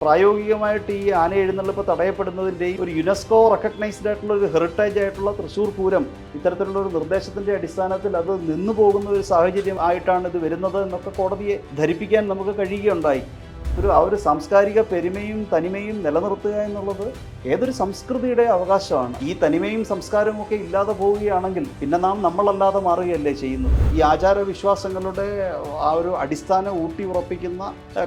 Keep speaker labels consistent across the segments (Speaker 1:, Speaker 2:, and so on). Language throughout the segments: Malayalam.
Speaker 1: പ്രായോഗികമായിട്ട് ഈ ആന എഴുന്നള്ളിപ്പ് തടയപ്പെടുന്നതിന്റെയും ഒരു യുനെസ്കോ റെക്കഗ്നൈസ്ഡ് ആയിട്ടുള്ള ഒരു ഹെറിറ്റേജ് ആയിട്ടുള്ള തൃശ്ശൂർ പൂരം ഇത്തരത്തിലുള്ള ഒരു നിർദ്ദേശത്തിന്റെ അടിസ്ഥാനത്തിൽ അത് നിന്നു പോകുന്ന ഒരു സാഹചര്യം ആയിട്ടാണ് ഇത് വരുന്നത് എന്നൊക്കെ കോടതിയെ ധരിപ്പിക്കാൻ നമുക്ക് കഴിയുകയുണ്ടായി. ഒരു ആ ഒരു സാംസ്കാരിക പെരുമയും തനിമയും നിലനിർത്തുക എന്നുള്ളത് ഏതൊരു സംസ്കൃതിയുടെ അവകാശമാണ്. ഈ തനിമയും സംസ്കാരവും ഒക്കെ ഇല്ലാതെ പോവുകയാണെങ്കിൽ പിന്നെ നാം നമ്മളല്ലാതെ മാറുകയല്ലേ ചെയ്യുന്നത്? ഈ ആചാരവിശ്വാസങ്ങളുടെ ആ ഒരു അടിസ്ഥാനം ഊട്ടി ഉറപ്പിക്കുന്ന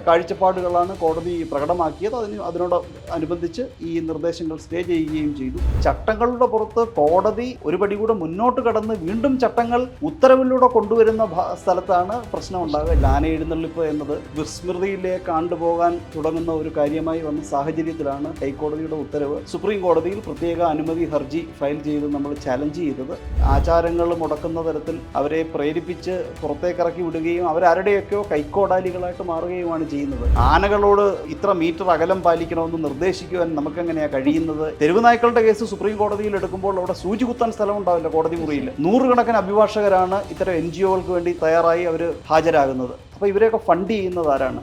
Speaker 1: കാഴ്ചപ്പാടുകളാണ് കോടതി പ്രകടമാക്കിയത്. അതിന് അതിനോട് അനുബന്ധിച്ച് ഈ നിർദ്ദേശങ്ങൾ സ്റ്റേ ചെയ്യുകയും ചെയ്തു. ചട്ടങ്ങളുടെ പുറത്ത് കോടതി ഒരു പടി കൂടെ മുന്നോട്ട് കടന്ന് വീണ്ടും ചട്ടങ്ങൾ ഉത്തരവിലൂടെ കൊണ്ടുവരുന്ന സ്ഥലത്താണ് പ്രശ്നം ഉണ്ടാകുക ലാന എഴുന്നള്ളിപ്പ് എന്നത് വിസ്മൃതിയിലേക്ക് ആണ്ടുപോകാൻ തുടങ്ങുന്ന ഒരു കാര്യമായി വന്ന സാഹചര്യത്തിലാണ് ഹൈക്കോടതിയുടെ ഉത്തരവ്. സുപ്രീം കോടതിയിൽ പ്രത്യേക അനുമതി ഹർജി ഫയൽ ചെയ്ത് നമ്മൾ ചാലഞ്ച് ചെയ്തത്. ആചാരങ്ങൾ മുടക്കുന്ന തരത്തിൽ അവരെ പ്രേരിപ്പിച്ച് പുറത്തേക്കിറക്കി വിടുകയും അവരാരുടെയൊക്കെയോ കൈക്കോടാലികളായിട്ട് മാറുകയുമാണ് ചെയ്യുന്നത്. ആനകളോട് ഇത്ര മീറ്റർ അകലം പാലിക്കണമെന്ന് നിർദ്ദേശിക്കുവാൻ നമുക്കെങ്ങനെയാണ് കഴിയുന്നത്? തെരുവുനായ്ക്കളുടെ കേസ് സുപ്രീം കോടതിയിൽ എടുക്കുമ്പോൾ അവിടെ സൂചി കുത്താൻ സ്ഥലം ഉണ്ടാവില്ല കോടതി മുറിയിൽ നൂറുകണക്കിന് അഭിഭാഷകരാണ് ഇത്തരം എൻ ജി ഒകൾക്ക് വേണ്ടി തയ്യാറായി അവർ ഹാജരാകുന്നത്. അപ്പോൾ ഇവരെയൊക്കെ ഫണ്ട് ചെയ്യുന്നത് ആരാണ്?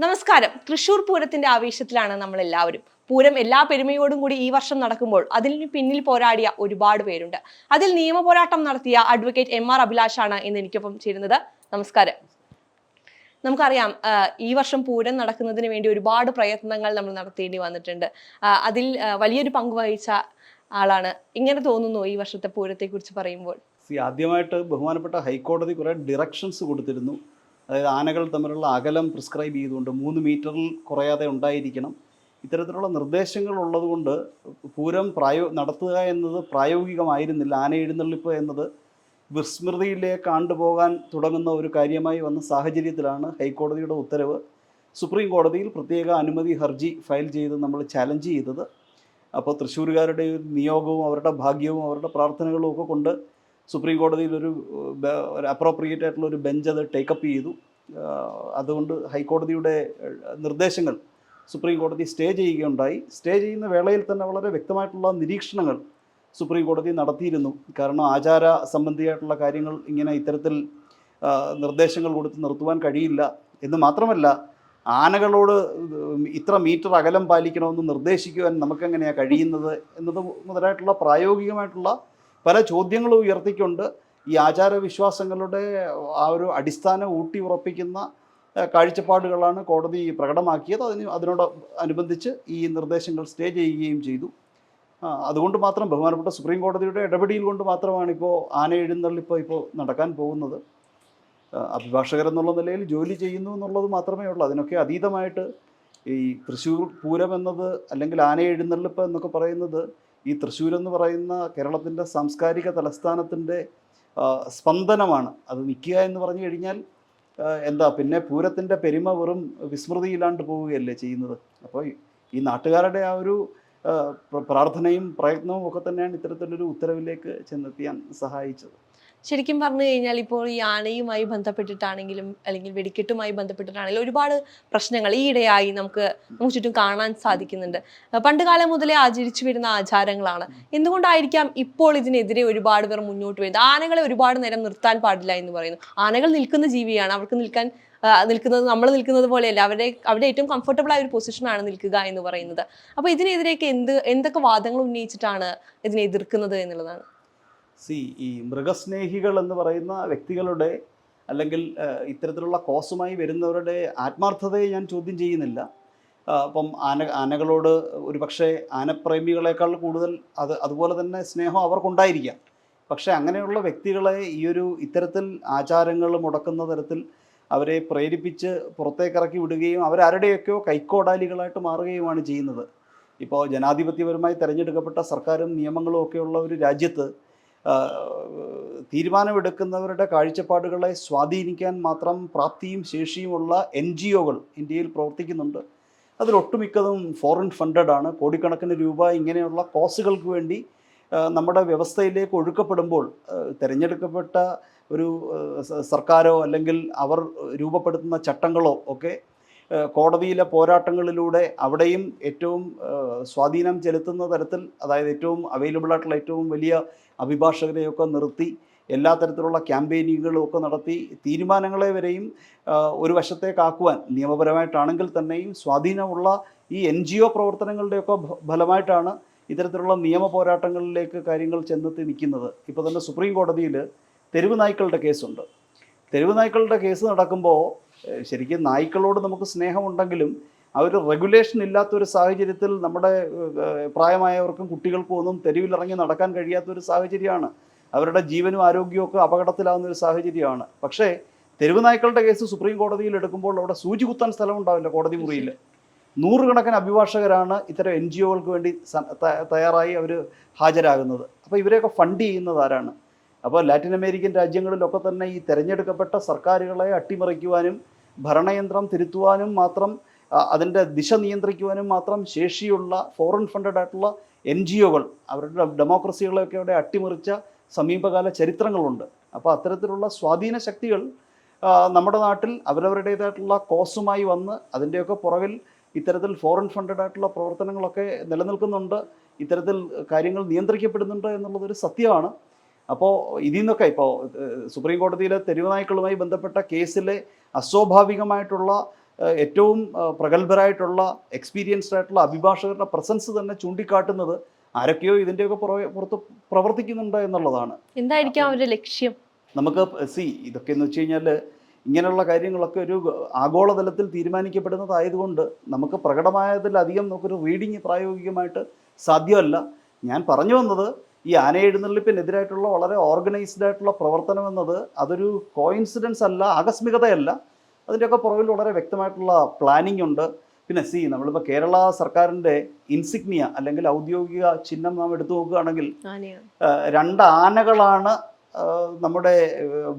Speaker 2: നമസ്കാരം. തൃശൂർ പൂരത്തിന്റെ ആവേശത്തിലാണ് നമ്മൾ എല്ലാവരും പൂരം എല്ലാ പെരുമയോടും കൂടി ഈ വർഷം നടക്കുമ്പോൾ അതിന് പിന്നിൽ പോരാടിയ ഒരുപാട് പേരുണ്ട്. അതിൽ നിയമ പോരാട്ടം നടത്തിയ അഡ്വക്കേറ്റ് എം ആർ അഭിലാഷാണ് ഇന്ന് എനിക്കൊപ്പം ചേരുന്നത്. നമസ്കാരം. നമുക്കറിയാം ഈ വർഷം പൂരം നടക്കുന്നതിന് വേണ്ടി ഒരുപാട് പ്രയത്നങ്ങൾ നമ്മൾ നടത്തേണ്ടി വന്നിട്ടുണ്ട്. അതിൽ വലിയൊരു പങ്ക് വഹിച്ച ആളാണ്. ഇങ്ങനെ തോന്നുന്നു ഈ വർഷത്തെ പൂരത്തെ കുറിച്ച് പറയുമ്പോൾ
Speaker 1: ആദ്യമായിട്ട് ബഹുമാനപ്പെട്ട ഹൈക്കോടതി കുറെ ഡിറക്ഷൻസ് കൊടുത്തിരുന്നു. അതായത് ആനകൾ തമ്മിലുള്ള അകലം പ്രിസ്ക്രൈബ് ചെയ്തുകൊണ്ട് മൂന്ന് മീറ്ററിൽ കുറയാതെ ഉണ്ടായിരിക്കണം. ഇത്തരത്തിലുള്ള നിർദ്ദേശങ്ങൾ ഉള്ളതുകൊണ്ട് പൂരം പ്രായോ നടത്തുക എന്നത് പ്രായോഗികമായിരുന്നില്ല. ആന എഴുന്നള്ളിപ്പ് എന്നത് വിസ്മൃതിയിലേക്ക് ആണ്ടുപോകാൻ തുടങ്ങുന്ന ഒരു കാര്യമായി വന്ന സാഹചര്യത്തിലാണ് ഹൈക്കോടതിയുടെ ഉത്തരവ്. സുപ്രീം കോടതിയിൽ പ്രത്യേക അനുമതി ഹർജി ഫയൽ ചെയ്ത് നമ്മൾ ചാലഞ്ച് ചെയ്തത്. അപ്പോൾ തൃശ്ശൂരുകാരുടെ നിയോഗവും അവരുടെ ഭാഗ്യവും അവരുടെ പ്രാർത്ഥനകളും ഒക്കെ കൊണ്ട് സുപ്രീം കോടതിയിൽ ഒരു അപ്രോപ്രിയേറ്റ് ആയിട്ടുള്ള ഒരു ബെഞ്ച് അത് ടേക്കപ്പ് ചെയ്തു. അതുകൊണ്ട് ഹൈക്കോടതിയുടെ നിർദ്ദേശങ്ങൾ സുപ്രീം കോടതി സ്റ്റേ ചെയ്യുകയുണ്ടായി. സ്റ്റേ ചെയ്യുന്ന വേളയിൽ തന്നെ വളരെ വ്യക്തമായിട്ടുള്ള നിരീക്ഷണങ്ങൾ സുപ്രീം കോടതി നടത്തിയിരുന്നു. കാരണം ആചാര സംബന്ധിയായിട്ടുള്ള കാര്യങ്ങൾ ഇങ്ങനെ ഇത്തരത്തിൽ നിർദ്ദേശങ്ങൾ കൊടുത്ത് നിർത്തുവാൻ കഴിയില്ല. എന്ന് മാത്രമല്ല ആനകളോട് ഇത്ര മീറ്റർ അകലം പാലിക്കണമെന്ന് നിർദ്ദേശിക്കുവാൻ നമുക്കെങ്ങനെയാണ് കഴിയുന്നത്? എന്നത് മുതലായിട്ടുള്ള പ്രായോഗികമായിട്ടുള്ള പല ചോദ്യങ്ങളും ഉയർത്തിക്കൊണ്ട് ഈ ആചാരവിശ്വാസങ്ങളുടെ ആ ഒരു അടിസ്ഥാനം ഊട്ടി ഉറപ്പിക്കുന്ന കാഴ്ചപ്പാടുകളാണ് കോടതി പ്രകടമാക്കിയത്. അതിന് അതിനോട് അനുബന്ധിച്ച് ഈ നിർദ്ദേശങ്ങൾ സ്റ്റേ ചെയ്യുകയും ചെയ്തു. അതുകൊണ്ട് മാത്രം ബഹുമാനപ്പെട്ട സുപ്രീം കോടതിയുടെ ഇടപെടിയിൽ കൊണ്ട് മാത്രമാണ് ഇപ്പോൾ ആന എഴുന്നള്ളിപ്പോൾ ഇപ്പോൾ നടക്കാൻ പോകുന്നത്. അഭിഭാഷകർ എന്നുള്ള നിലയിൽ ജോലി ചെയ്യുന്നു എന്നുള്ളത് മാത്രമേ ഉള്ളൂ. അതിനൊക്കെ അതീതമായിട്ട് ഈ തൃശ്ശൂർ പൂരം എന്നത് അല്ലെങ്കിൽ ആന എഴുന്നള്ളിപ്പ് എന്നൊക്കെ പറയുന്നത് ഈ തൃശ്ശൂർ എന്ന് പറയുന്ന കേരളത്തിന്റെ സാംസ്കാരിക തലസ്ഥാനത്തിന്റെ സ്പന്ദനമാണ്. അത് നിൽക്കുക എന്ന് പറഞ്ഞു കഴിഞ്ഞാൽ എന്താ പിന്നെ പൂരത്തിന്റെ പെരുമ വെറും വിസ്മൃതിയില്ലാണ്ട് പോവുകയല്ലേ ചെയ്യുന്നത്. അപ്പോൾ ഈ- നാട്ടുകാരുടെ ആ ഒരു പ്രാർത്ഥനയും പ്രയത്നവും ഒക്കെ തന്നെയാണ് ഇത്തരത്തിലൊരു ഉത്തരവിലേക്ക് ചെന്നെത്തിയാൻ സഹായിച്ചത്.
Speaker 2: ശരിക്കും പറഞ്ഞു കഴിഞ്ഞാൽ ഇപ്പോൾ ഈ ആനയുമായി ബന്ധപ്പെട്ടിട്ടാണെങ്കിലും അല്ലെങ്കിൽ വെടിക്കെട്ടുമായി ബന്ധപ്പെട്ടിട്ടാണെങ്കിലും ഒരുപാട് പ്രശ്നങ്ങൾ ഈയിടെയായി നമുക്ക് നമുക്ക് ചുറ്റും കാണാൻ സാധിക്കുന്നുണ്ട്. പണ്ട് കാലം മുതലേ ആചരിച്ചു വരുന്ന ആചാരങ്ങളാണ്. എന്തുകൊണ്ടായിരിക്കാം ഇപ്പോൾ ഇതിനെതിരെ ഒരുപാട് പേർ മുന്നോട്ട് വരുന്നത് ആനകളെ ഒരുപാട് നേരം നിർത്താൻ പാടില്ല എന്ന് പറയുന്നു. ആനകൾ നിൽക്കുന്ന ജീവിയാണ്. അവർക്ക് നിൽക്കാൻ നിൽക്കുന്നത് നമ്മൾ നിൽക്കുന്നത് പോലെയല്ല. അവരുടെ അവിടെ ഏറ്റവും കംഫർട്ടബിൾ ആയ ഒരു പൊസിഷനാണ് നിൽക്കുക എന്ന് പറയുന്നത്. അപ്പോൾ ഇതിനെതിരെയൊക്കെ എന്ത് എന്തൊക്കെ വാദങ്ങൾ ഉന്നയിച്ചിട്ടാണ് ഇതിനെ എതിർക്കുന്നത് എന്നുള്ളതാണ്?
Speaker 1: സി ഈ മൃഗസ്നേഹികൾ എന്ന് പറയുന്ന വ്യക്തികളുടെ അല്ലെങ്കിൽ ഇത്തരത്തിലുള്ള കോസുമായി വരുന്നവരുടെ ആത്മാർത്ഥതയെ ഞാൻ ചോദ്യം ചെയ്യുന്നില്ല. അപ്പം ആന ആനകളോട് ഒരു പക്ഷേ ആനപ്രേമികളെക്കാൾ കൂടുതൽ അത് അതുപോലെ തന്നെ സ്നേഹം അവർക്കുണ്ടായിരിക്കാം. പക്ഷേ അങ്ങനെയുള്ള വ്യക്തികളെ ഈ ഒരു ഇത്തരത്തിൽ ആചാരങ്ങൾ മുടക്കുന്ന തരത്തിൽ അവരെ പ്രേരിപ്പിച്ച് പുറത്തേക്കിറക്കി വിടുകയും അവരാരുടെയൊക്കെയോ കൈക്കോടാലികളായിട്ട് മാറുകയുമാണ് ചെയ്യുന്നത്. ഇപ്പോൾ ജനാധിപത്യപരമായി തിരഞ്ഞെടുക്കപ്പെട്ട സർക്കാരും നിയമങ്ങളും ഒക്കെയുള്ള ഒരു രാജ്യത്ത് തീരുമാനമെടുക്കുന്നവരുടെ കാഴ്ചപ്പാടുകളെ സ്വാധീനിക്കാൻ മാത്രം പ്രാപ്തിയും ശേഷിയുമുള്ള എൻ ജി ഒകൾ ഇന്ത്യയിൽ പ്രവർത്തിക്കുന്നുണ്ട്. അതിലൊട്ടുമിക്കതും ഫോറിൻ ഫണ്ടഡ് ആണ്. കോടിക്കണക്കിന് രൂപ ഇങ്ങനെയുള്ള കോസുകൾക്ക് വേണ്ടി നമ്മുടെ വ്യവസ്ഥയിലേക്ക് ഒഴുക്കപ്പെടുമ്പോൾ തിരഞ്ഞെടുക്കപ്പെട്ട ഒരു സർക്കാരോ അല്ലെങ്കിൽ അവർ രൂപപ്പെടുത്തുന്ന ചട്ടങ്ങളോ ഒക്കെ കോടതിയിലെ പോരാട്ടങ്ങളിലൂടെ അവിടെയും ഏറ്റവും സ്വാധീനം ചെലുത്തുന്ന തരത്തിൽ അതായത് ഏറ്റവും അവൈലബിൾ ആയിട്ടുള്ള ഏറ്റവും വലിയ അഭിഭാഷകരെയൊക്കെ നിർത്തി എല്ലാ തരത്തിലുള്ള ക്യാമ്പയിനുകളും ഒക്കെ നടത്തി തീരുമാനങ്ങളെ വരെയും ഒരു വശത്തേക്കാക്കുവാൻ നിയമപരമായിട്ടാണെങ്കിൽ തന്നെയും സ്വാധീനമുള്ള ഈ എൻ ജി ഒ പ്രവർത്തനങ്ങളുടെയൊക്കെ ഫലമായിട്ടാണ് ഇത്തരത്തിലുള്ള നിയമ പോരാട്ടങ്ങളിലേക്ക് കാര്യങ്ങൾ ചെന്നെത്തി നിൽക്കുന്നത്. ഇപ്പോൾ തന്നെ സുപ്രീം കോടതിയിൽ തെരുവ് നായ്ക്കളുടെ കേസുണ്ട്. തെരുവ് നായ്ക്കളുടെ കേസ് നടക്കുമ്പോൾ ശരിക്കും നായ്ക്കളോട് നമുക്ക് സ്നേഹമുണ്ടെങ്കിലും ആ ഒരു റെഗുലേഷൻ ഇല്ലാത്ത ഒരു സാഹചര്യത്തിൽ നമ്മുടെ പ്രായമായവർക്കും കുട്ടികൾക്കും ഒന്നും തെരുവിലിറങ്ങി നടക്കാൻ കഴിയാത്ത ഒരു സാഹചര്യമാണ്. അവരുടെ ജീവനും ആരോഗ്യവും ഒക്കെ അപകടത്തിലാവുന്ന ഒരു സാഹചര്യമാണ്. പക്ഷേ തെരുവ് നായ്ക്കളുടെ കേസ് സുപ്രീം കോടതിയിൽ എടുക്കുമ്പോൾ അവിടെ സൂചി കുത്താൻ സ്ഥലം ഉണ്ടാവില്ല കോടതി മുറിയിൽ. നൂറുകണക്കിന് അഭിഭാഷകരാണ് ഇത്തരം എൻ ജി ഒകൾക്ക് വേണ്ടി തയ്യാറായി അവർ ഹാജരാകുന്നത്. അപ്പോൾ ഇവരെയൊക്കെ ഫണ്ട് ചെയ്യുന്നത് ആരാണ്? അപ്പോൾ ലാറ്റിൻ അമേരിക്കൻ രാജ്യങ്ങളിലൊക്കെ തന്നെ ഈ തിരഞ്ഞെടുക്കപ്പെട്ട സർക്കാരുകളെ അട്ടിമറിക്കുവാനും ഭരണയന്ത്രം തിരുത്തുവാനും മാത്രം അതിന്റെ ദിശ നിയന്ത്രിക്കുവാനും മാത്രം ശേഷിയുള്ള ഫോറിൻ ഫണ്ടഡ് ആയിട്ടുള്ള എൻ ജി ഒകൾ അവരുടെ ഡെമോക്രസികളെയൊക്കെ അവിടെ അട്ടിമറിച്ച സമീപകാല ചരിത്രങ്ങളുണ്ട്. അപ്പോൾ അത്തരത്തിലുള്ള സ്വാധീന ശക്തികൾ നമ്മുടെ നാട്ടിൽ അവരവരുടേതായിട്ടുള്ള കോസുമായി വന്ന് അതിന്റെയൊക്കെ പുറകിൽ ഇത്തരത്തിൽ ഫോറിൻ ഫണ്ടഡ് ആയിട്ടുള്ള പ്രവർത്തനങ്ങളൊക്കെ നിലനിൽക്കുന്നുണ്ട്. ഇത്തരത്തിൽ കാര്യങ്ങൾ നിയന്ത്രിക്കപ്പെടുന്നുണ്ട് എന്നുള്ളതൊരു സത്യമാണ്. അപ്പോൾ ഇതിൽ നിന്നൊക്കെ ഇപ്പോൾ സുപ്രീം കോടതിയിലെ തെരുവ് നായ്ക്കളുമായി ബന്ധപ്പെട്ട കേസിലെ അസ്വാഭാവികമായിട്ടുള്ള ഏറ്റവും പ്രഗത്ഭരായിട്ടുള്ള എക്സ്പീരിയൻസ്ഡ് ആയിട്ടുള്ള അഭിഭാഷകരുടെ പ്രസൻസ് തന്നെ ചൂണ്ടിക്കാട്ടുന്നത് ആരൊക്കെയോ ഇതിന്റെയൊക്കെ പുറകെ പുറത്ത് പ്രവർത്തിക്കുന്നുണ്ട് എന്നുള്ളതാണ്.
Speaker 2: എന്തായിരിക്കാം അവരുടെ ലക്ഷ്യം?
Speaker 1: നമുക്ക് സി ഇതൊക്കെ എന്ന് വെച്ച് കഴിഞ്ഞാൽ ഇങ്ങനെയുള്ള കാര്യങ്ങളൊക്കെ ഒരു ആഗോളതലത്തിൽ തീരുമാനിക്കപ്പെടുന്നതായതുകൊണ്ട് നമുക്ക് പ്രകടമായതിലധികം നമുക്കൊരു റീഡിങ് പ്രായോഗികമായിട്ട് സാധ്യമല്ല. ഞാൻ പറഞ്ഞു വന്നത് ഈ ആന എഴുന്നള്ളിപ്പിനെതിരായിട്ടുള്ള വളരെ ഓർഗനൈസ്ഡ് ആയിട്ടുള്ള പ്രവർത്തനം എന്നത് അതൊരു കോയിൻസിഡൻസ് അല്ല ആകസ്മികതയല്ല. അതിന്റെയൊക്കെ പുറകിൽ വളരെ വ്യക്തമായിട്ടുള്ള പ്ലാനിംഗ് ഉണ്ട്. പിന്നെ സി നമ്മളിപ്പോൾ കേരള സർക്കാരിന്റെ ഇൻസിഗ്നിയ അല്ലെങ്കിൽ ഔദ്യോഗിക ചിഹ്നം നാം എടുത്തു നോക്കുകയാണെങ്കിൽ രണ്ട് ആനകളാണ് നമ്മുടെ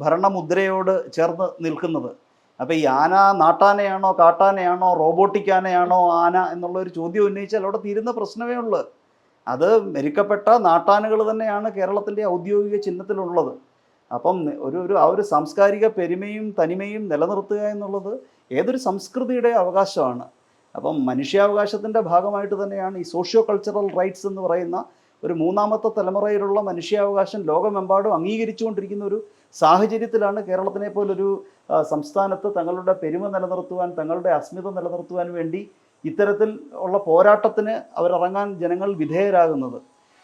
Speaker 1: ഭരണമുദ്രയോട് ചേർന്ന് നിൽക്കുന്നത്. അപ്പോൾ ഈ ആന നാട്ടാനയാണോ കാട്ടാനയാണോ റോബോട്ടിക് ആനയാണോ ആന എന്നുള്ള ഒരു ചോദ്യം ഉന്നയിച്ചാൽ അവിടെ തീരുന്ന പ്രശ്നമേ ഉള്ളൂ. അത് മെരുക്കപ്പെട്ട നാട്ടാനുകൾ തന്നെയാണ് കേരളത്തിന്റെ ഔദ്യോഗിക ചിഹ്നത്തിലുള്ളത്. അപ്പം ഒരു ഒരു ആ ഒരു സാംസ്കാരിക പെരുമയും തനിമയും നിലനിർത്തുക എന്നുള്ളത് ഏതൊരു സംസ്കൃതിയുടെ അവകാശമാണ്. അപ്പം മനുഷ്യാവകാശത്തിന്റെ ഭാഗമായിട്ട് തന്നെയാണ് ഈ സോഷ്യോ കൾച്ചറൽ റൈറ്റ്സ് എന്ന് പറയുന്ന ഒരു മൂന്നാമത്തെ തലമുറയിലുള്ള മനുഷ്യാവകാശം ലോകമെമ്പാടും അംഗീകരിച്ചുകൊണ്ടിരിക്കുന്ന ഒരു സാഹചര്യത്തിലാണ് കേരളത്തിനെ പോലൊരു സംസ്ഥാനത്ത് തങ്ങളുടെ പെരുമ നിലനിർത്തുവാൻ തങ്ങളുടെ അസ്മിത നിലനിർത്തുവാൻ വേണ്ടി ഇത്തരത്തിൽ ഉള്ള പോരാട്ടത്തിന് അവരിറങ്ങാൻ ജനങ്ങൾ വിധേയരാകുന്നത്.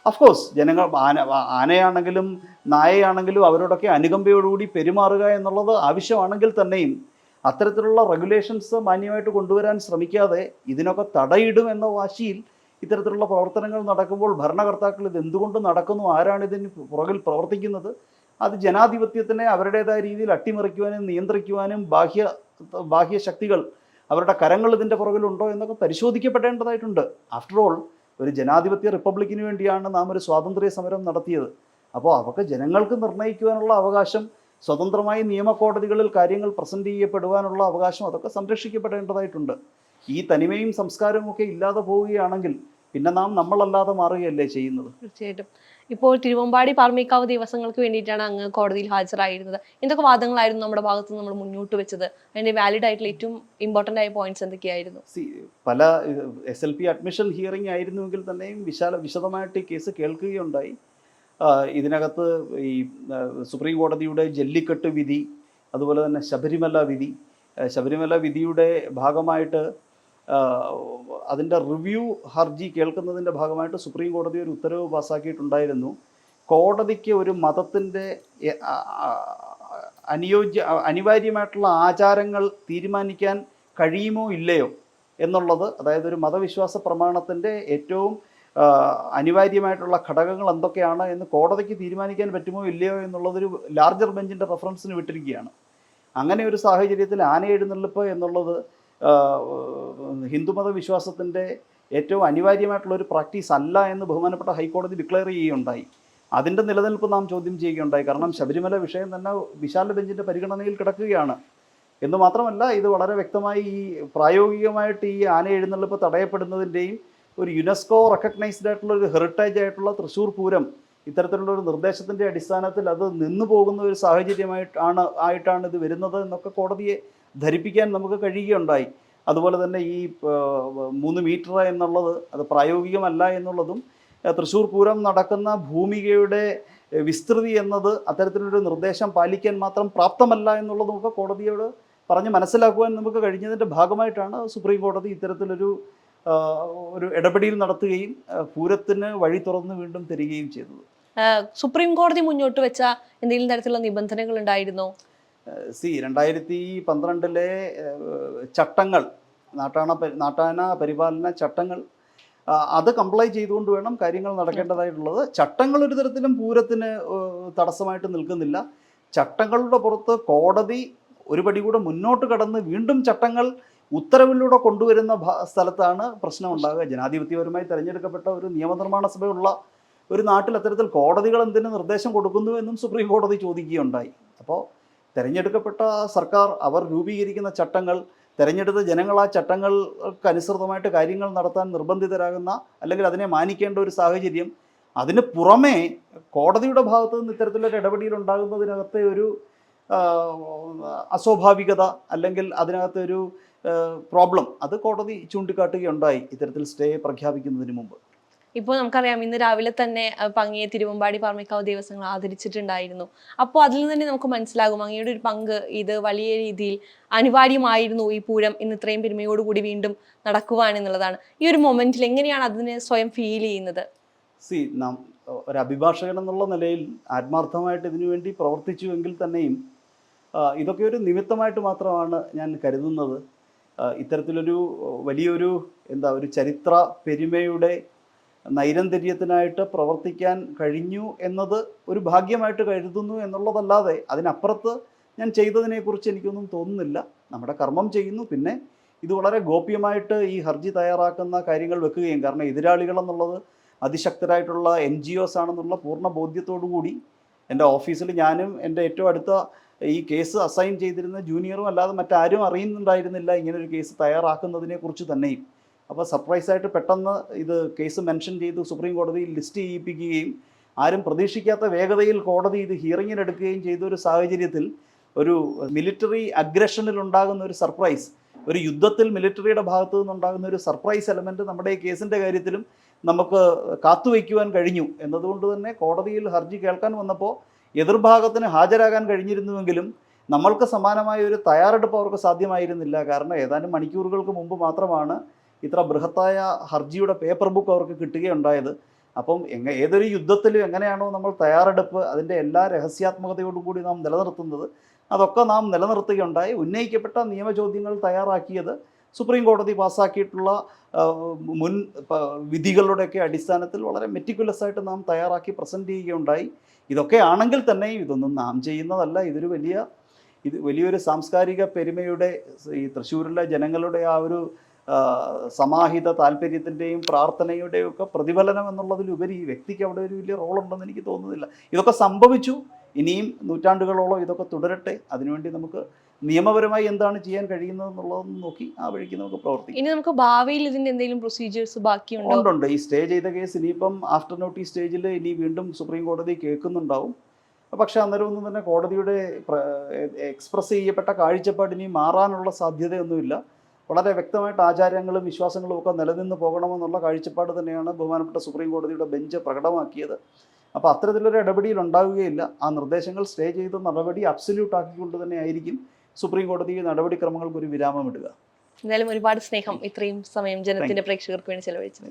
Speaker 1: അഫ്കോഴ്സ് ജനങ്ങൾ ആന ആനയാണെങ്കിലും നായയാണെങ്കിലും അവരോടൊക്കെ അനുകമ്പയോടുകൂടി പെരുമാറുക എന്നുള്ളത് ആവശ്യമാണെങ്കിൽ തന്നെയും അത്തരത്തിലുള്ള റെഗുലേഷൻസ് മാന്യമായിട്ട് കൊണ്ടുവരാൻ ശ്രമിക്കാതെ ഇതിനൊക്കെ തടയിടും എന്ന വാശിയിൽ ഇത്തരത്തിലുള്ള പ്രവർത്തനങ്ങൾ നടക്കുമ്പോൾ ഭരണകർത്താക്കൾ ഇത് എന്തുകൊണ്ട് നടക്കുന്നു? ആരാണ് ഇതിന് പുറകിൽ പ്രവർത്തിക്കുന്നത്? അത് ജനാധിപത്യത്തിനെ അവരുടേതായ രീതിയിൽ അട്ടിമറിക്കുവാനും നിയന്ത്രിക്കുവാനും ബാഹ്യ ബാഹ്യ ശക്തികൾ അവരുടെ കരങ്ങൾ ഇതിന്റെ പുറകിലുണ്ടോ എന്നൊക്കെ പരിശോധിക്കപ്പെടേണ്ടതായിട്ടുണ്ട്. ആഫ്റ്റർ ഓൾ ഒരു ജനാധിപത്യ റിപ്പബ്ലിക്കിന് വേണ്ടിയാണ് നാം ഒരു സ്വാതന്ത്ര്യ സമരം നടത്തിയത്. അപ്പോൾ അവർക്ക് ജനങ്ങൾക്ക് നിർണയിക്കുവാനുള്ള അവകാശം സ്വതന്ത്രമായി നിയമകോടതികളിൽ കാര്യങ്ങൾ പ്രസന്റ് ചെയ്യപ്പെടുവാനുള്ള അവകാശം അതൊക്കെ സംരക്ഷിക്കപ്പെടേണ്ടതായിട്ടുണ്ട്. ഈ തനിമയും സംസ്കാരവും ഒക്കെ ഇല്ലാതെ പോവുകയാണെങ്കിൽ പിന്നെ നാം നമ്മളല്ലാതെ മാറുകയല്ലേ ചെയ്യുന്നത്?
Speaker 2: തീർച്ചയായിട്ടും. ഇപ്പോൾ തിരുവമ്പാടി പാർമേക്കാവ് ദിവസങ്ങൾക്ക് വേണ്ടിയിട്ടാണ് അങ്ങ് കോടതിയിൽ ഹാജരായിരുന്നത്. എന്തൊക്കെ വാദങ്ങളായിരുന്നു നമ്മുടെ ഭാഗത്ത് നമ്മൾ മുന്നോട്ട് വെച്ചത്? അതിന്റെ വാലിഡ് ആയിട്ടുള്ള ഏറ്റവും ഇമ്പോർട്ടന്റ് ആയ പോയിന്റ്സ് എന്തൊക്കെയായിരുന്നു?
Speaker 1: പല S L P admission hearing ആയിരുന്നുവെങ്കിൽ തന്നെയും വിശാല വിശദമായിട്ട് ഈ കേസ് കേൾക്കുകയുണ്ടായി. ഇതിനകത്ത് ഈ സുപ്രീം കോടതിയുടെ ജല്ലിക്കെട്ട് വിധി അതുപോലെ തന്നെ ശബരിമല വിധി. ശബരിമല വിധിയുടെ ഭാഗമായിട്ട് അതിന്റെ റിവ്യൂ ഹർജി കേൾക്കുന്നതിന്റെ ഭാഗമായിട്ട് സുപ്രീം കോടതി ഒരു ഉത്തരവ് പാസ്സാക്കിയിട്ടുണ്ടായിരുന്നു. കോടതിക്ക് ഒരു മതത്തിന്റെ അനുയോജ്യ അനിവാര്യമായിട്ടുള്ള ആചാരങ്ങൾ തീരുമാനിക്കാൻ കഴിയുമോ ഇല്ലയോ എന്നുള്ളത് അതായത് ഒരു മതവിശ്വാസ പ്രമാണത്തിന്റെ ഏറ്റവും അനിവാര്യമായിട്ടുള്ള ഘടകങ്ങൾ എന്തൊക്കെയാണ് എന്ന് കോടതിക്ക് തീരുമാനിക്കാൻ പറ്റുമോ ഇല്ലയോ എന്നുള്ളതൊരു ലാർജർ ബെഞ്ചിന്റെ റെഫറൻസിന് വിട്ടിരിക്കുകയാണ്. അങ്ങനെ ഒരു സാഹചര്യത്തിൽ ആന എഴുന്നള്ളിപ്പ് എന്നുള്ളത് ഹിന്ദുമത വിശ്വാസത്തിന്റെ ഏറ്റവും അനിവാര്യമായിട്ടുള്ള ഒരു പ്രാക്ടീസ് അല്ല എന്ന് ബഹുമാനപ്പെട്ട ഹൈക്കോടതി ഡിക്ലെയർ ചെയ്യുകയുണ്ടായി. അതിന്റെ നിലനിൽപ്പ് നാം ചോദ്യം ചെയ്യുകയുണ്ടായി. കാരണം ശബരിമല വിഷയം തന്നെ വിശാല ബെഞ്ചിന്റെ പരിഗണനയിൽ കിടക്കുകയാണ്. എന്ന് മാത്രമല്ല ഇത് വളരെ വ്യക്തമായി ഈ പ്രായോഗികമായിട്ട് ഈ ആന എഴുന്നള്ളിപ്പ് തടയപ്പെടുന്നതിന്റെയും ഒരു യുനെസ്കോ റെക്കഗ്നൈസ്ഡ് ആയിട്ടുള്ള ഒരു ഹെറിറ്റേജ് ആയിട്ടുള്ള തൃശ്ശൂർ പൂരം ഇത്തരത്തിലുള്ള ഒരു നിർദ്ദേശത്തിന്റെ അടിസ്ഥാനത്തിൽ അത് നിന്നു പോകുന്ന ഒരു സാഹചര്യമായിട്ടാണ് ആയിട്ടാണ് ഇത് വരുന്നത് എന്നൊക്കെ കോടതിയെ ധരിപ്പിക്കാൻ നമുക്ക് കഴിയുകയുണ്ടായി. അതുപോലെ തന്നെ ഈ മൂന്ന് മീറ്റർ എന്നുള്ളത് അത് പ്രായോഗികമല്ല എന്നുള്ളതും തൃശ്ശൂർ പൂരം നടക്കുന്ന ഭൂമികയുടെ വിസ്തൃതി എന്നത് അത്തരത്തിലൊരു നിർദ്ദേശം പാലിക്കാൻ മാത്രം പ്രാപ്തമല്ല എന്നുള്ളതുമൊക്കെ കോടതിയോട് പറഞ്ഞ് മനസ്സിലാക്കുവാൻ നമുക്ക് കഴിഞ്ഞതിന്റെ ഭാഗമായിട്ടാണ് സുപ്രീം കോടതി ഇത്തരത്തിലൊരു ഒരു ഇടപെടൽ നടത്തുകയും പൂരത്തിന് വഴി തുറന്ന് വീണ്ടും തരികയും ചെയ്തത്.
Speaker 2: സുപ്രീം കോടതി മുന്നോട്ട് വെച്ച എന്തെങ്കിലും തരത്തിലുള്ള നിബന്ധനകൾ ഉണ്ടായിരുന്നോ?
Speaker 1: സി രണ്ടായിരത്തി പന്ത്രണ്ടിലെ ചട്ടങ്ങൾ നാട്ടാണ നാട്ടാന പരിപാലന ചട്ടങ്ങൾ അത് കംപ്ലൈ ചെയ്തുകൊണ്ട് വേണം കാര്യങ്ങൾ നടക്കേണ്ടതായിട്ടുള്ളത്. ചട്ടങ്ങൾ ഒരു തരത്തിലും പൂരത്തിന് തടസ്സമായിട്ട് നിൽക്കുന്നില്ല. ചട്ടങ്ങളുടെ പുറത്ത് കോടതി ഒരുപടി കൂടെ മുന്നോട്ട് കടന്ന് വീണ്ടും ചട്ടങ്ങൾ ഉത്തരവിലൂടെ കൊണ്ടുവരുന്ന സ്ഥലത്താണ് പ്രശ്നം ഉണ്ടാകുക ജനാധിപത്യപരമായി തിരഞ്ഞെടുക്കപ്പെട്ട ഒരു നിയമനിർമ്മാണ സഭയുള്ള ഒരു നാട്ടിൽ അത്തരത്തിൽ കോടതികൾ എന്തിന് നിർദ്ദേശം കൊടുക്കുന്നു എന്നും സുപ്രീം കോടതി ചോദിക്കുകയുണ്ടായി. അപ്പോൾ തെരഞ്ഞെടുക്കപ്പെട്ട സർക്കാർ അവർ രൂപീകരിക്കുന്ന ചട്ടങ്ങൾ തെരഞ്ഞെടുത്ത ജനങ്ങൾ ആ ചട്ടങ്ങൾക്കനുസൃതമായിട്ട് കാര്യങ്ങൾ നടത്താൻ നിർബന്ധിതരാകുന്ന അല്ലെങ്കിൽ അതിനെ മാനിക്കേണ്ട ഒരു സാഹചര്യം അതിന് പുറമേ കോടതിയുടെ ഭാഗത്തു നിന്ന് ഇത്തരത്തിലൊരു ഇടപെടൽ ഉണ്ടാകുന്നതിനകത്തെ ഒരു അസ്വാഭാവികത അല്ലെങ്കിൽ അതിനകത്തെ ഒരു പ്രോബ്ലം അത് കോടതി ചൂണ്ടിക്കാട്ടുകയുണ്ടായി. ഇത്തരത്തിൽ സ്റ്റേ പ്രഖ്യാപിക്കുന്നതിന് മുമ്പ്.
Speaker 2: ഇപ്പോൾ നമുക്കറിയാം ഇന്ന് രാവിലെ തന്നെ പങ്ങിയെ തിരുവമ്പാടി പാർമിക്കാവ് ദേവസ്വങ്ങൾ ആദരിച്ചിട്ടുണ്ടായിരുന്നു. അപ്പോൾ അതിൽ തന്നെ നമുക്ക് മനസ്സിലാകും അങ്ങയുടെ ഒരു പങ്ക് ഇത് വലിയ രീതിയിൽ അനിവാര്യമായിരുന്നു ഈ പൂരം ഇന്ന് ഇത്രയും പെരുമയോടുകൂടി വീണ്ടും നടക്കുവാനെന്നുള്ളതാണ് ഈ ഒരു മൊമെന്റിൽ എങ്ങനെയാണ് അതിനെ സ്വയം ഫീൽ ചെയ്യുന്നത്?
Speaker 1: സി നാം ഒരു അഭിഭാഷകൻ എന്നുള്ള നിലയിൽ ആത്മാർത്ഥമായിട്ട് ഇതിനു വേണ്ടി പ്രവർത്തിച്ചുവെങ്കിൽ തന്നെയും ഇതൊക്കെ ഒരു നിമിത്തമായിട്ട് മാത്രമാണ് ഞാൻ കരുതുന്നത്. ഇത്തരത്തിലൊരു വലിയൊരു എന്താ ഒരു ചരിത്ര പെരുമയുടെ നൈരന്തര്യത്തിനായിട്ട് പ്രവർത്തിക്കാൻ കഴിഞ്ഞു എന്നത് ഒരു ഭാഗ്യമായിട്ട് കരുതുന്നു എന്നുള്ളതല്ലാതെ അതിനപ്പുറത്ത് ഞാൻ ചെയ്തതിനെക്കുറിച്ച് എനിക്കൊന്നും തോന്നുന്നില്ല. നമ്മുടെ കർമ്മം ചെയ്യുന്നു. പിന്നെ ഇത് വളരെ ഗോപ്യമായിട്ട് ഈ ഹർജി തയ്യാറാക്കുന്ന കാര്യങ്ങൾ വെക്കുകയും കാരണം എതിരാളികളെന്നുള്ളത് അതിശക്തരായിട്ടുള്ള എൻ ജി ഒസ് ആണെന്നുള്ള പൂർണ ബോധ്യത്തോടു കൂടി എന്റെ ഓഫീസിൽ ഞാനും എന്റെ ഏറ്റവും അടുത്ത ഈ കേസ് അസൈൻ ചെയ്തിരുന്ന ജൂനിയറും അല്ലാതെ മറ്റാരും അറിയുന്നുണ്ടായിരുന്നില്ല ഇങ്ങനൊരു കേസ് തയ്യാറാക്കുന്നതിനെക്കുറിച്ച് തന്നെയും. അപ്പോൾ സർപ്രൈസായിട്ട് പെട്ടെന്ന് ഇത് കേസ് മെൻഷൻ ചെയ്ത് സുപ്രീം കോടതിയിൽ ലിസ്റ്റ് ചെയ്യിപ്പിക്കുകയും ആരും പ്രതീക്ഷിക്കാത്ത വേഗതയിൽ കോടതി ഇത് ഹിയറിങ്ങിനെടുക്കുകയും ചെയ്ത ഒരു സാഹചര്യത്തിൽ ഒരു മിലിറ്ററി അഗ്രഷനിൽ ഉണ്ടാകുന്ന ഒരു സർപ്രൈസ് ഒരു യുദ്ധത്തിൽ മിലിറ്ററിയുടെ ഭാഗത്തു നിന്നുണ്ടാകുന്ന ഒരു സർപ്രൈസ് എലമെന്റ് നമ്മുടെ ഈ കേസിന്റെ കാര്യത്തിലും നമുക്ക് കാത്തുവയ്ക്കുവാൻ കഴിഞ്ഞു. എന്നതുകൊണ്ട് തന്നെ കോടതിയിൽ ഹർജി കേൾക്കാൻ വന്നപ്പോൾ എതിർഭാഗത്തിന് ഹാജരാകാൻ കഴിഞ്ഞിരുന്നുവെങ്കിലും നമ്മൾക്ക് സമാനമായ ഒരു തയ്യാറെടുപ്പ് അവർക്ക് സാധ്യമായിരുന്നില്ല. കാരണം ഏതാനും മണിക്കൂറുകൾക്ക് മുമ്പ് മാത്രമാണ് ഇത്ര ബൃഹത്തായ ഹർജിയുടെ പേപ്പർ ബുക്ക് അവർക്ക് കിട്ടുകയുണ്ടായത്. അപ്പം എങ്ങ ഏതൊരു യുദ്ധത്തിലും എങ്ങനെയാണോ നമ്മൾ തയ്യാറെടുപ്പ് അതിന്റെ എല്ലാ രഹസ്യാത്മകതയോടും കൂടി നാം നിലനിർത്തുന്നത് അതൊക്കെ നാം നിലനിർത്തുകയുണ്ടായി. ഉന്നയിക്കപ്പെട്ട നിയമചോദ്യങ്ങൾ തയ്യാറാക്കിയത് സുപ്രീം കോടതി പാസ്സാക്കിയിട്ടുള്ള മുൻ വിധികളുടെയൊക്കെ അടിസ്ഥാനത്തിൽ വളരെ മെറ്റിക്കുലസ് ആയിട്ട് നാം തയ്യാറാക്കി പ്രസന്റ് ചെയ്യുകയുണ്ടായി. ഇതൊക്കെ ആണെങ്കിൽ തന്നെ ഇതൊന്നും നാം ചെയ്യുന്നതല്ല. ഇതൊരു വലിയ ഇത് വലിയൊരു സാംസ്കാരിക പെരുമയുടെ ഈ തൃശ്ശൂരിലെ ജനങ്ങളുടെ ആ ഒരു സമാഹിത താല്പര്യത്തിന്റെയും പ്രാർത്ഥനയുടെയും ഒക്കെ പ്രതിഫലനം എന്നുള്ളതിലുപരി ഈ വ്യക്തിക്ക് അവിടെ ഒരു വലിയ റോളുണ്ടെന്ന് എനിക്ക് തോന്നുന്നില്ല. ഇതൊക്കെ സംഭവിച്ചു. ഇനിയും നൂറ്റാണ്ടുകളോളം ഇതൊക്കെ തുടരട്ടെ. അതിനുവേണ്ടി നമുക്ക് നിയമപരമായി എന്താണ് ചെയ്യാൻ കഴിയുന്നത് എന്നുള്ളത് നോക്കി ആ വഴിക്ക് നമുക്ക് പ്രവർത്തിക്കാം.
Speaker 2: ഇനി നമുക്ക് ഭാവിയിൽ ഇതിന്റെ എന്തെങ്കിലും പ്രൊസീജിയേഴ്സ് ബാക്കിയുണ്ടോ?
Speaker 1: ഉണ്ടുണ്ട്. ഈ സ്റ്റേ ചെയ്ത കേസ് ഇനിയിപ്പം ആഫ്റ്റർ നോട്ടീസ് സ്റ്റേജിൽ ഇനി വീണ്ടും സുപ്രീം കോടതി കേൾക്കുന്നുണ്ടാവും. പക്ഷെ അന്നേരം ഒന്നും തന്നെ കോടതിയുടെ എക്സ്പ്രസ് ചെയ്യപ്പെട്ട കാഴ്ചപ്പാട് ഇനി മാറാനുള്ള സാധ്യതയൊന്നുമില്ല. വളരെ വ്യക്തമായിട്ട് ആചാരങ്ങളും വിശ്വാസങ്ങളും ഒക്കെ നിലനിന്ന് പോകണമെന്നുള്ള കാഴ്ചപ്പാട് തന്നെയാണ് ബഹുമാനപ്പെട്ട സുപ്രീം കോടതിയുടെ ബെഞ്ച് പ്രകടമാക്കിയത്. അപ്പോൾ അത്തരത്തിലൊരു ഇടപെടിയിൽ ഉണ്ടാവുകയില്ല. ആ നിർദ്ദേശങ്ങൾ സ്റ്റേ ചെയ്ത നടപടി അബ്സല്യൂട്ട് ആക്കിക്കൊണ്ട് തന്നെ ആയിരിക്കും സുപ്രീം കോടതി നടപടിക്രമങ്ങൾക്ക് ഒരു വിരാമം ഇടുക.
Speaker 2: എന്തായാലും ഒരുപാട് സ്നേഹം ഇത്രയും സമയം ജനത്തിന്റെ പ്രേക്ഷകർക്ക് വേണ്ടി ചെലവഴിച്ചത്